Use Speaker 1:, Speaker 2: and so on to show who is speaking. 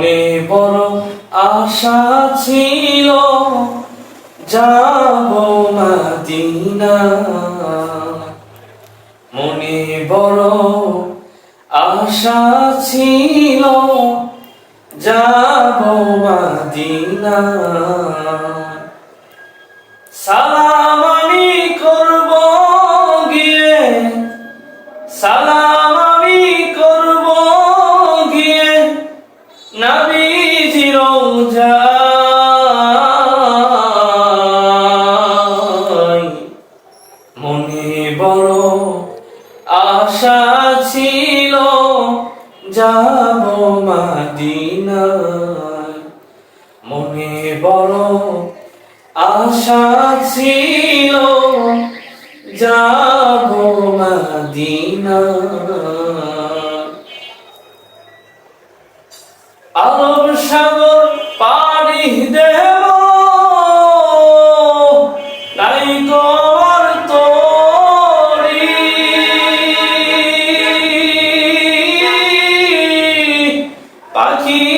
Speaker 1: মনে বড় আশা ছিল, যাব মাদিনা। মনে বড় আশা ছিল, যাব মাদিনা। সালাম করব গিয়ে, সালাম আশা ছিল যাব মাদিনায়। মনে বড় আশা ছিল যাব মাদিনায়। আরব সাগর পাড়ি দেব, নাই তোমার